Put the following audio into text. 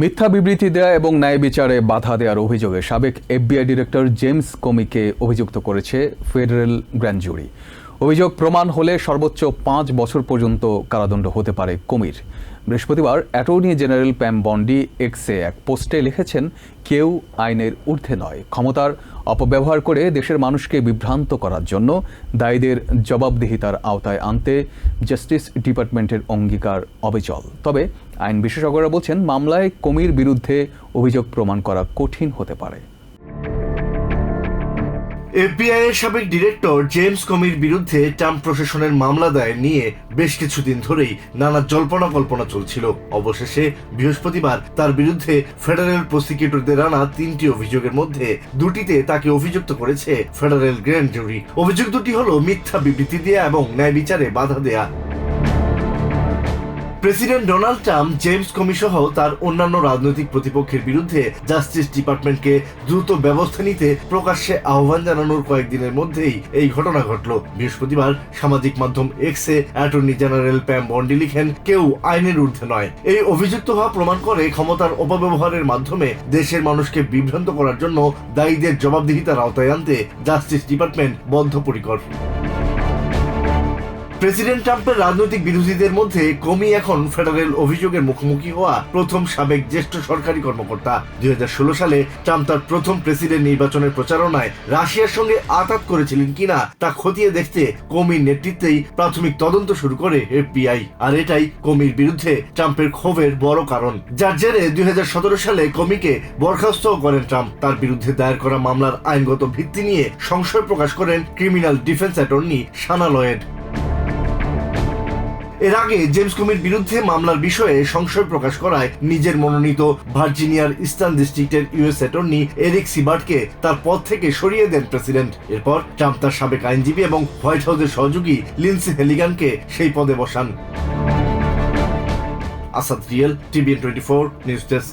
মিথ্যা বিবৃতি দেয়া এবং ন্যায় বিচারে বাধা দেওয়ার অভিযোগে সাবেক এফবিআই ডিরেক্টর জেমস কমিকে অভিযুক্ত করেছে ফেডারেল গ্র্যান্ড জুরি। অভিযোগ প্রমাণ হলে সর্বোচ্চ পাঁচ বছর পর্যন্ত কারাদণ্ড হতে পারে কমির। বৃহস্পতিবার অ্যাটর্নি জেনারেল প্যাম বন্ডি এক্সে এক পোস্টে লিখেছেন, কেউ আইনের ঊর্ধ্বে নয়। ক্ষমতার অপব্যবহার করে দেশের মানুষকে বিভ্রান্ত করার জন্য দায়ীদের জবাবদিহিতার আওতায় আনতে জাস্টিস ডিপার্টমেন্টের অঙ্গীকার অবিচল। তবে আইন বিশেষজ্ঞরা বলছেন, মামলায় কমির বিরুদ্ধে অভিযোগ প্রমাণ করা কঠিন হতে পারে। এফবিআই এর সাবেক ডিরেক্টর জেমস কমির বিরুদ্ধে ট্রাম্প প্রশাসনের মামলা দায়ের নিয়ে বেশ কিছুদিন ধরেই নানা জল্পনা কল্পনা চলছিল। অবশেষে বৃহস্পতিবার তার বিরুদ্ধে ফেডারেল প্রসিকিউটরদের আনা তিনটি অভিযোগের মধ্যে দুটিতে তাকে অভিযুক্ত করেছে ফেডারেল গ্র্যান্ড জুরি। অভিযোগ দুটি হলো মিথ্যা বিবৃতি দেয়া এবং ন্যায় বিচারে বাধা দেয়া। প্রেসিডেন্ট ডোনাল্ড ট্রাম্প, জেমস কমি সহ তার অন্যান্য রাজনৈতিক প্রতিপক্ষের বিরুদ্ধে জাস্টিস ডিপার্টমেন্টকে দ্রুত ব্যবস্থা নিতে প্রকাশ্যে আহ্বান জানানোর কয়েকদিনের মধ্যেই এই ঘটনা ঘটল। বৃহস্পতিবার সামাজিক মাধ্যম এক্স এক্সে অ্যাটর্নি জেনারেল প্যাম বন্ডি লিখেন, কেউ আইনের ঊর্ধ্বে নয়। এই অভিযুক্ত হওয়া প্রমাণ করে ক্ষমতার অপব্যবহারের মাধ্যমে দেশের মানুষকে বিভ্রান্ত করার জন্য দায়ীদের জবাবদিহিতার আওতায় আনতে জাস্টিস ডিপার্টমেন্ট বদ্ধপরিকর। প্রেসিডেন্ট ট্রাম্পের রাজনৈতিক বিরোধীদের মধ্যে কমি এখন ফেডারেল অভিযোগের মুখোমুখি হওয়া প্রথম সাবেক জ্যেষ্ঠ সরকারি কর্মকর্তা। দুই হাজার ষোলো সালে ট্রাম্প তার প্রথম প্রেসিডেন্ট নির্বাচনের প্রচারণায় রাশিয়ার সঙ্গে আঘাত করেছিলেন কিনা তা খতিয়ে দেখতে কমির নেতৃত্বেই প্রাথমিক তদন্ত শুরু করে এফবিআই। আর এটাই কমির বিরুদ্ধে ট্রাম্পের ক্ষোভের বড় কারণ। যার জেরে দুই হাজার সতেরো সালে কমিকে বরখাস্ত করেন ট্রাম্প। তার বিরুদ্ধে দায়ের করা মামলার আইনগত ভিত্তি নিয়ে সংশয় প্রকাশ করেন criminal defence attorney Sana Lloyd. এর আগে জেমস কুমির বিরুদ্ধে মামলার বিষয়ে সংশয় প্রকাশ করায় নিজের মনোনীত ভার্জিনিয়ার ইস্টার্ন ডিস্ট্রিক্টের ইউএস অ্যাটর্নি এরিক সিবার্টকে তার পদ থেকে সরিয়ে দেন প্রেসিডেন্ট। এরপর ট্রাম্প তার সাবেক আইনজীবী এবং হোয়াইট হাউসের সহযোগী লিন্সি হেলিগানকে সেই পদে বসান। Asad real TVN twenty four, news desk